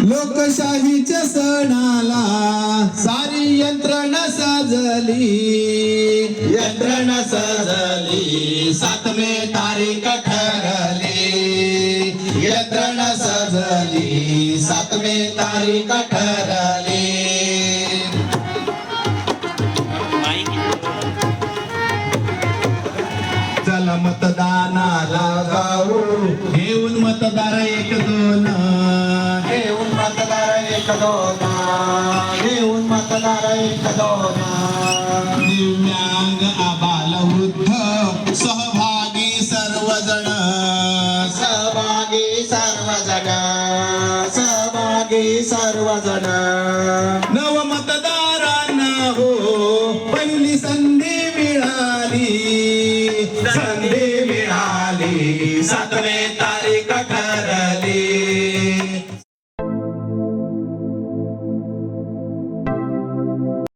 लोकशाहीच्या सणाला सारी यंत्रणा सजली. यंत्रणा सजली. सातमे तारीख ठरली. यंत्रणा सजली. सातमे तारीख ठरली. मतदानाला घेऊन मतदार एक दोन. घेऊन मतदार एक दोन. घेऊन मतदार एक दोन. दिव्यांग आबाल वृद्ध सहभागी सर्वजण. सहभागी सर्वजण. सहभागी सर्वजण. नव मतदारांना हो पहिली संधी मिळाली. संधी मिळाली सातवे तारीख